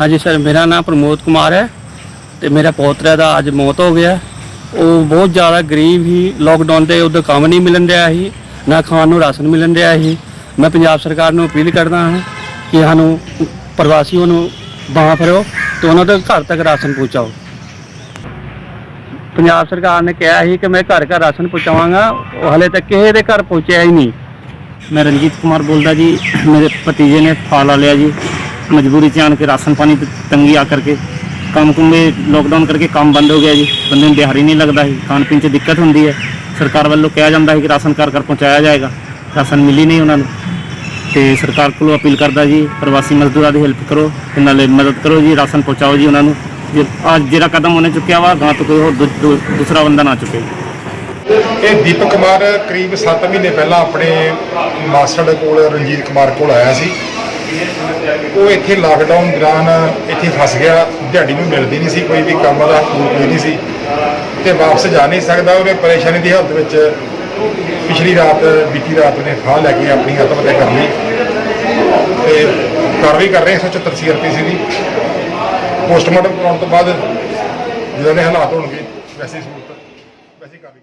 ਹਾਂਜੀ ਸਰ, ਮੇਰਾ ਨਾਮ ਪ੍ਰਮੋਦ ਕੁਮਾਰ ਹੈ ਤੇ ਮੇਰਾ ਪੋਤਰਾ ਦਾ ਅੱਜ ਮੌਤ ਹੋ ਗਿਆ। ਉਹ ਬਹੁਤ ਜ਼ਿਆਦਾ ਗਰੀਬ ਹੀ ਲੋਕਡਾਊਨ ਤੇ ਉਦੋਂ ਕੰਮ ਨਹੀਂ ਮਿਲਣ ਰਿਹਾ ਸੀ, ਨਾ ਖਾਣ ਨੂੰ ਰਾਸ਼ਨ ਮਿਲਣ ਰਿਹਾ ਸੀ। ਮੈਂ ਪੰਜਾਬ ਸਰਕਾਰ ਨੂੰ ਅਪੀਲ ਕਰਦਾ ਹਾਂ ਕਿ ਸਾਨੂੰ ਪ੍ਰਵਾਸੀਆਂ ਨੂੰ ਬਾਹਾਂ ਫੜੋ ਤੇ ਉਹਨਾਂ ਦੇ ਘਰ ਤੱਕ ਰਾਸ਼ਨ ਪਹੁੰਚਾਓ। ਪੰਜਾਬ ਸਰਕਾਰ ਨੇ ਕਿਹਾ ਸੀ ਕਿ ਮੈਂ ਘਰ ਘਰ ਰਾਸ਼ਨ ਪਹੁੰਚਾਵਾਂਗਾ, ਉਹ ਹਲੇ ਤੱਕ ਕਿਸੇ ਦੇ ਘਰ ਪਹੁੰਚਿਆ ਹੀ ਨਹੀਂ। ਮੈਂ ਰਣਜੀਤ ਕੁਮਾਰ ਬੋਲਦਾ ਜੀ, ਮੇਰੇ ਭਤੀਜੇ ਨੇ ਫਾਲਾ ਲਿਆ ਜੀ। ਮਜਬੂਰੀ ਚ ਆਣ ਕੇ ਰਾਸ਼ਨ ਪਾਣੀ ਦੀ ਤੰਗੀ ਆ ਕਰਕੇ ਕੰਮ ਕੁੰਮੇ ਲੋਕਡਾਊਨ ਕਰਕੇ ਕੰਮ ਬੰਦ ਹੋ ਗਿਆ ਜੀ। ਬੰਦੇ ਨੂੰ ਦਿਹਾੜੀ ਨਹੀਂ ਲੱਗਦਾ ਸੀ ਖਾਣ ਪੀਣ ਚ ਦਿੱਕਤ ਹੁੰਦੀ ਹੈ। ਸਰਕਾਰ ਵੱਲੋਂ ਕਿਹਾ ਜਾਂਦਾ ਹੈ ਕਿ ਰਾਸ਼ਨ ਘਰ ਘਰ ਪਹੁੰਚਾਇਆ ਜਾਏਗਾ। ਰਾਸ਼ਨ ਮਿਲੀ ਨਹੀਂ ਉਹਨਾਂ ਨੂੰ। ਤੇ ਸਰਕਾਰ ਕੋਲੋਂ ਅਪੀਲ ਕਰਦਾ ਜੀ, ਪ੍ਰਵਾਸੀ ਮਜ਼ਦੂਰਾਂ ਦੀ ਹੈਲਪ ਕਰੋ ਤੇ ਨਾਲੇ ਮਦਦ ਕਰੋ ਜੀ, ਰਾਸ਼ਨ ਪਹੁੰਚਾਓ ਜੀ ਉਹਨਾਂ ਨੂੰ। ਜੇ ਅੱਜ ਜਿਹੜਾ ਕਦਮ ਉਹਨੇ ਚੁੱਕਿਆ ਵਾ ਗਾਂ ਤੋਂ ਕੋਈ ਹੋਰ ਦੂ- ਦੂ- ਦੂਸਰਾ ਬੰਦਾ ਨਾ ਚੁੱਕੇ ਇਹ ਦੀਪਕ ਕੁਮਾਰ ਕਰੀਬ 7 ਮਹੀਨੇ ਪਹਿਲਾਂ ਆਪਣੇ ਮਾਸਟਰ ਕੋਲ, ਰਣਜੀਤ ਕੁਮਾਰ ਕੋਲ ਆਇਆ ਸੀ। ਉਹ ਇੱਥੇ ਲਾਕਡਾਊਨ ਦੌਰਾਨ ਇੱਥੇ ਫਸ ਗਿਆ। ਦਿਹਾੜੀ ਨੂੰ ਮਿਲਦੀ ਨਹੀਂ ਸੀ, ਕੋਈ ਵੀ ਕੰਮ ਦਾ ਕੋਈ ਨਹੀਂ ਸੀ। ਤੇ ਵਾਪਸ ਜਾ ਨਹੀਂ ਸਕਦਾ, ਉਹਨੇ ਪਰੇਸ਼ਾਨੀ ਦੀ ਹਾਲਤ ਵਿੱਚ ਪਿਛਲੀ ਰਾਤ, ਬੀਤੀ ਰਾਤ ਨੇ ਫਾਹ ਲੈ ਕੇ ਆਪਣੀ ਆਤਮ ਹੱਤਿਆ ਕਰ ਲਈ। ਤੇ ਕਾਰਵਾਈ ਕਰ ਰਹੇ 174 ਸੀਆਰਪੀਸੀ ਦੀ। ਪੋਸਟਮਾਰਟਮ ਕਰਾਉਣ ਤੋਂ ਬਾਅਦ ਜਦੋਂ ਦੇ ਹਾਲਾਤ ਹੋਣਗੇ, ਵੈਸੇ ਸੂਰਤ ਵੈਸੇ ਕਾਰਵਾਈ